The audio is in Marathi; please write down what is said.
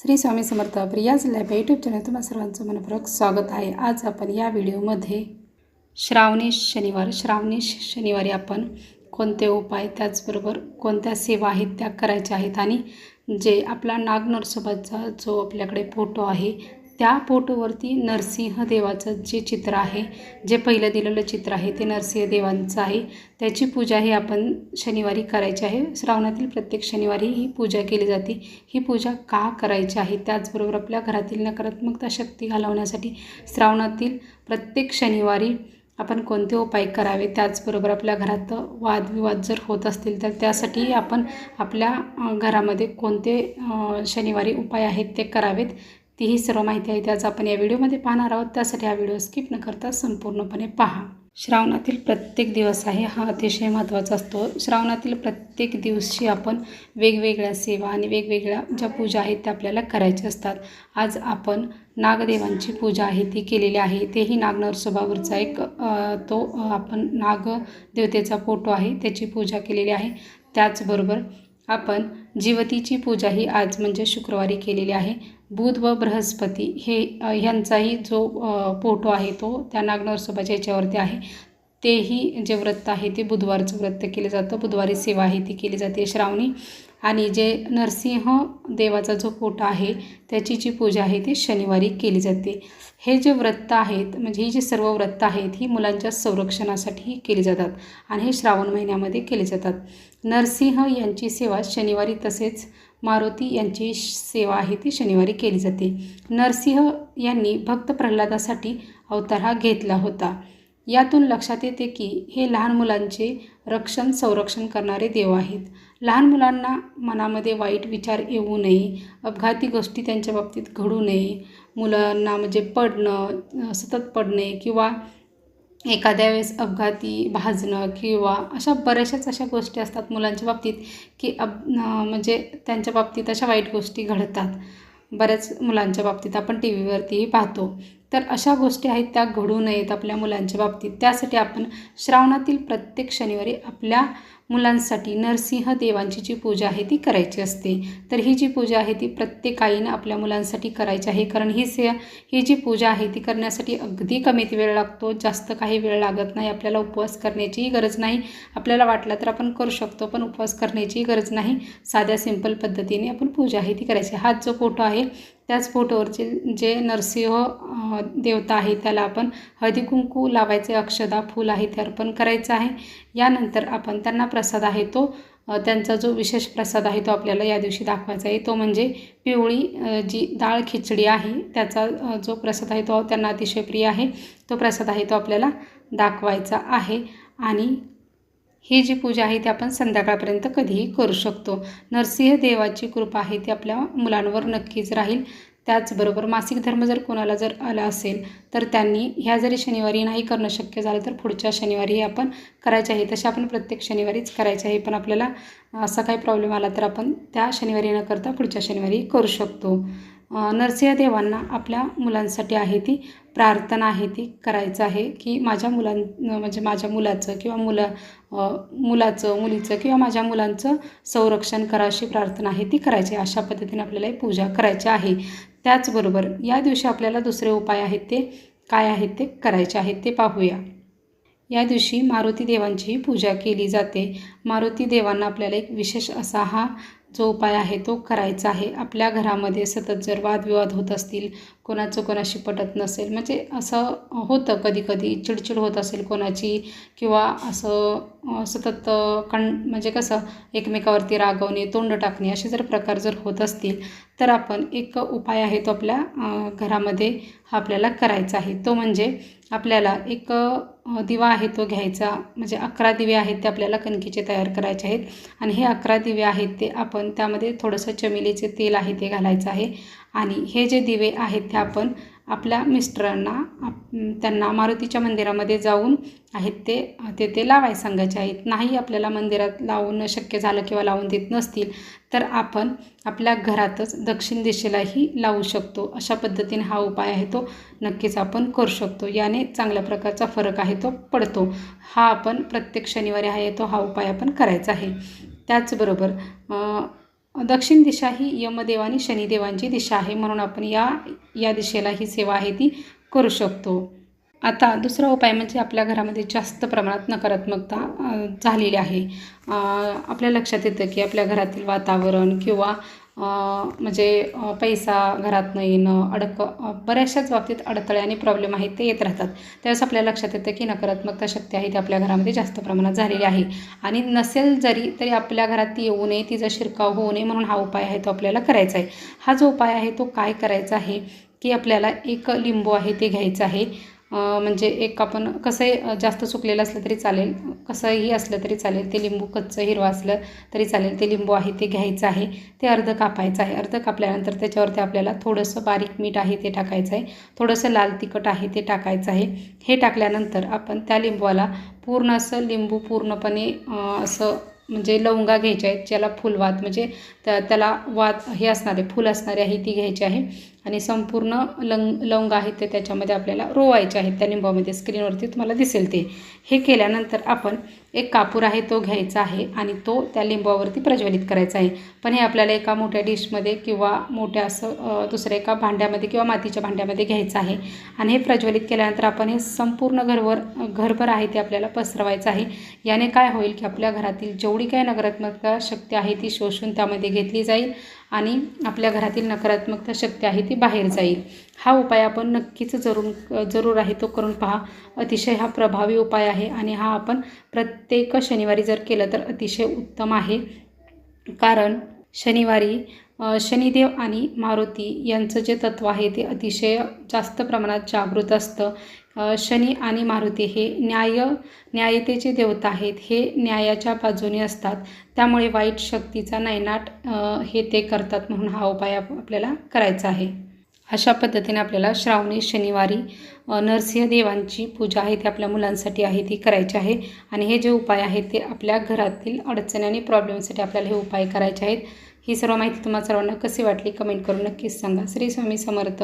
Shri Swami Samarth Priya's lab YouTube channel तुम्हा सर्वांचं मनपूर्वक स्वागत आहे. आज आपण या व्हिडिओमध्ये श्रावणी शनिवार श्रावणी शनिवारी आपण कोणते उपाय त्याचबरोबर कोणत्या सेवा आहेत त्या करायच्या आहेत आणि जे आपला नाग नरसोबाचा जो आपल्याकडे फोटो आहे त्या फोटोवरती नरसिंह देवाचं जे चित्र आहे जे पहिलं दिलेलं चित्र आहे ते नरसिंह देवांचं आहे. त्याची पूजा ही आपण शनिवारी करायची आहे. श्रावणातील प्रत्येक शनिवारी ही पूजा केली जाते. ही पूजा का करायची आहे? त्याचबरोबर आपल्या घरातील नकारात्मकता शक्ती घालवण्यासाठी श्रावणातील प्रत्येक शनिवारी आपण कोणते उपाय करावे? त्याचबरोबर आपल्या घरात वादविवाद जर होत असतील तर त्यासाठी आपण आपल्या घरामध्ये कोणते शनिवारी उपाय आहेत ते करावेत. तीही सर्व माहिती आहे त्याच आपण या व्हिडिओमध्ये पाहणार आहोत. त्यासाठी हा व्हिडिओ स्किप न करता संपूर्णपणे पहा. श्रावणातील प्रत्येक दिवस आहे हा अतिशय महत्त्वाचा असतो. श्रावणातील प्रत्येक दिवशी आपण वेगवेगळ्या सेवा आणि वेगवेगळ्या ज्या पूजा आहेत त्या आपल्याला करायच्या असतात. आज आपण नागदेवांची पूजा आहे ती केलेली आहे. तेही नागनरसोबावरचा एक तो आपण नाग देवतेचा फोटो आहे त्याची पूजा केलेली आहे. त्याचबरोबर आपण जीवतीची पूजा ही आज म्हणजे शुक्रवारी केलेली आहे. बुध व बृहस्पती हे ह्यांचाही जो पोटो फोटो आहे तो त्या नागनरसोबाच्या याच्यावरती आहे. तेही जे व्रत आहे ते बुधवारचं व्रत केलं जातं. बुधवारी सेवा आहे ती केली जाते श्रावणी. आणि जे नरसिंह देवाचा जो फोटो आहे त्याची जी पूजा आहे ती शनिवारी केली जाते. हे जे व्रत आहेत म्हणजे ही जी सर्व व्रत आहेत ही मुलांच्या संरक्षणासाठी केली जातात आणि हे श्रावण महिन्यामध्ये केले जातात. नरसिंह यांची सेवा शनिवारी तसेच मारुती यांची श- सेवा आहे ती शनिवारी केली जाते. नरसिंह यांनी भक्त प्रल्हादासाठी अवतार हा घेतला होता. यातून लक्षात येते की हे लहान मुलांचे रक्षण संरक्षण करणारे देव आहेत. लहान मुलांना मनामध्ये वाईट विचार येऊ नये अपघाती गोष्टी त्यांच्या बाबतीत घडू नये मुलांना म्हणजे पडणं सतत पडणे किंवा एखाद्या वेळेस अपघाती भाजणं किंवा अशा बऱ्याचशाच अशा गोष्टी असतात मुलांच्या बाबतीत की अब म्हणजे त्यांच्या बाबतीत अशा वाईट गोष्टी घडतात. बऱ्याच मुलांच्या बाबतीत आपण टी व्हीवरतीही पाहतो. तर अशा गोष्टी आहेत त्या घडू नयेत आपल्या मुलांच्या बाबतीत. त्यासाठी आपण श्रावणातील प्रत्येक शनिवारी आपल्या मुलांसाठी नरसिंह देवांची जी पूजा आहे ती करायची असते. तर ही जी पूजा आहे ती प्रत्येक आईनं आपल्या मुलांसाठी करायची आहे. कारण ही से ही जी पूजा आहे ती करण्यासाठी अगदी कमीत वेळ लागतो. जास्त काही वेळ लागत नाही. आपल्याला उपवास करण्याचीही गरज नाही. आपल्याला वाटलं तर आपण करू शकतो पण उपवास करण्याचीही गरज नाही. साध्या सिंपल पद्धतीने आपण पूजा आहे ती करायची. हात जो फोटो आहे त्याच फोटोवरचे जे नरसिंह देवता आहे त्याला आपण हळदी कुंकू लावायचे अक्षदा फूल आहे ते अर्पण करायचं आहे. यानंतर आपण त्यांना प्रसाद आहे तो त्यांचा जो विशेष प्रसाद आहे तो आपल्याला या दिवशी दाखवायचा आहे. तो म्हणजे पिवळी जी डाळ खिचडी आहे त्याचा जो प्रसाद आहे तो त्यांना अतिशय प्रिय आहे. तो प्रसाद आहे तो आपल्याला दाखवायचा आहे. आणि ही जी पूजा आहे ती आपण संध्याकाळपर्यंत कधीही करू शकतो. नरसिंह देवाची कृपा आहे ती आपल्या मुलांवर नक्कीच राहील. त्याचबरोबर मासिक धर्म जर कोणाला जर आला असेल तर त्यांनी ह्या जरी शनिवारी नाही करणं शक्य झालं तर पुढच्या शनिवारी आपण करायचे आहे. तसे आपण प्रत्येक शनिवारीच करायचे आहे. पण आपल्याला असा काही प्रॉब्लेम आला तर आपण त्या शनिवारी न करता पुढच्या शनिवारी करू शकतो. नरसिंह देवांना आपल्या मुलांसाठी आहे ती प्रार्थना आहे ती करायचं आहे की माझ्या मुलां म्हणजे माझ्या मुलाचं किंवा मुलं मुलाचं मुलीचं किंवा माझ्या मुलांचं संरक्षण करा अशी प्रार्थना आहे ती करायची आहे. अशा पद्धतीने आपल्याला ही पूजा करायची आहे त्याचबरोबर या दिवशी आपल्याला दुसरे उपाय आहेत ते काय आहेत ते करायचे आहेत ते पाहूया या दिवशी मारुती देवांचीही पूजा केली जाते. मारुती देवांना आपल्याला एक विशेष असा हा जो उपाय आहे तो करायचा आहे. आपल्या घरामध्ये सतत जर वादविवाद होत असतील कोणाचं कोणाशी पटत नसेल म्हणजे असं होतं कधी कधी चिडचिड होत असेल कोणाची किंवा असं सतत कण म्हणजे कसं एकमेकावरती रागवणे तोंड टाकणे असे जर प्रकार जर होत असतील तर आपण एक उपाय आहे तो आपल्या घरामध्ये हा आपल्याला करायचा आहे. तो म्हणजे आपल्याला एक दिवा आहे तो घ्यायचा. म्हणजे अकरा दिवे आहेत ते आपल्याला कणकीचे तयार करायचे आहेत. आणि हे अकरा दिवे आहेत ते आपण त्यामध्ये थोडंसं चमेलीचे तेल आहे ते घालायचं आहे. आणि हे जे दिवे आहेत ते आपण आपल्या मिस्टरांना आप- त्यांना मारुतीच्या मंदिरामध्ये जाऊन आहेत ते तेथे ते लावाय सांगायचे आहेत. नाही आपल्याला मंदिरात लावणं शक्य झालं किंवा लावून देत नसतील तर आपण आपल्या घरातच दक्षिण दिशेलाही लावू शकतो. अशा पद्धतीने हा उपाय आहे तो नक्कीच आपण करू शकतो. याने चांगल्या प्रकारचा फरक आहे तो पडतो. हा आपण प्रत्येक शनिवारी आहे तो हा उपाय आपण करायचा आहे. त्याचबरोबर दक्षिण दिशा ही यमदेव आणि शनिदेवांची दिशा आहे. म्हणून आपण या या दिशेला ही सेवा आहे ती करू शकतो. आता दुसरा उपाय म्हणजे आपल्या घरामध्ये जास्त प्रमाणात नकारात्मकता झालेली आहे. आपल्या लक्षात येतं की आपल्या घरातील वातावरण किंवा म्हणजे पैसा घरात न येणं अडक बऱ्याचशाच बाबतीत अडथळे आणि प्रॉब्लेम आहेत ते येत राहतात. त्यावेळेस आपल्या लक्षात येतं की नकारात्मकता शक्ती आहे ती आपल्या घरामध्ये जास्त प्रमाणात झालेली आहे. आणि नसेल जरी तरी आपल्या घरात ती येऊ नये तिचा शिरकाव होऊ नये म्हणून हा उपाय आहे तो आपल्याला करायचा आहे. हा जो उपाय आहे तो काय करायचा आहे? की आपल्याला एक लिंबू आहे ते घ्यायचं आहे. म्हणजे एक आपण कसंही जास्त सुकलेलं असलं तरी चालेल कसंही असलं तरी चालेल ते लिंबू कच्चं हिरवं असलं तरी चालेल ते लिंबू आहे ते घ्यायचं आहे. ते अर्ध कापायचं आहे. अर्ध कापल्यानंतर त्याच्यावरती आपल्याला थोडंसं बारीक मीठ आहे ते टाकायचं आहे. थोडंसं लाल तिखट आहे ते टाकायचं आहे. हे टाकल्यानंतर आपण त्या लिंबूला पूर्ण असं लिंबू पूर्णपणे असं म्हणजे लवंगा घ्यायच्या आहेत ज्याला फुलवात म्हणजे त्या त्याला वात हे असणारे फुल असणारे आहे ती घ्यायची आहे. आणि संपूर्ण लंग लवंग आहेत ते त्याच्यामध्ये आपल्याला रोवायचे आहेत. त्या लिंबामध्ये स्क्रीनवरती तुम्हाला दिसेल ते. हे केल्यानंतर आपण एक कापूर आहे तो घ्यायचा आहे आणि तो त्या लिंबावरती प्रज्वलित करायचा आहे. पण हे आपल्याला एका मोठ्या डिशमध्ये किंवा मोठ्या असं दुसऱ्या एका भांड्यामध्ये किंवा मातीच्या भांड्यामध्ये घ्यायचं आहे. आणि हे प्रज्वलित केल्यानंतर आपण हे संपूर्ण घरवर घरभर आहे ते आपल्याला पसरवायचं आहे. याने काय होईल की आपल्या घरातील जेवढी काही नकारात्मकता शक्ती आहे ती शोषून त्यामध्ये घेतली जाईल. आणि आपल्या घरातील नकारात्मकता शक्ती आहे ती बाहेर जाईल. हा उपाय आपण नक्कीच जरूर जरूर आहे तो करून पहा. अतिशय हा प्रभावी उपाय आहे आणि हा आपण प्रत्येक शनिवारी जर केलं तर अतिशय उत्तम आहे. कारण शनिवारी शनिदेव आणि मारुती यांचं जे तत्व आहे ते अतिशय जास्त प्रमाणात जागृत असतं. शनी आणि मारुती हे न्याय न्यायतेचे देवता आहेत. हे न्यायाच्या बाजूने असतात. त्यामुळे वाईट शक्तीचा नयनाट हे ते करतात म्हणून हा उपाय आप- आपल्याला करायचा आहे. अशा पद्धतीने आपल्याला श्रावणी शनिवारी नरसिंह देवांची पूजा आहे ती आपल्या मुलांसाठी आहे ती करायची आहे. आणि हे जे उपाय आहेत ते आपल्या घरातील अडचणी आणि प्रॉब्लेमसाठी आपल्याला हे उपाय करायचे आहेत. ही सर्व माहिती तुम्हाला सर्वांना कशी वाटली? कमेंट करून नक्कीच सांगा. श्री स्वामी समर्थ.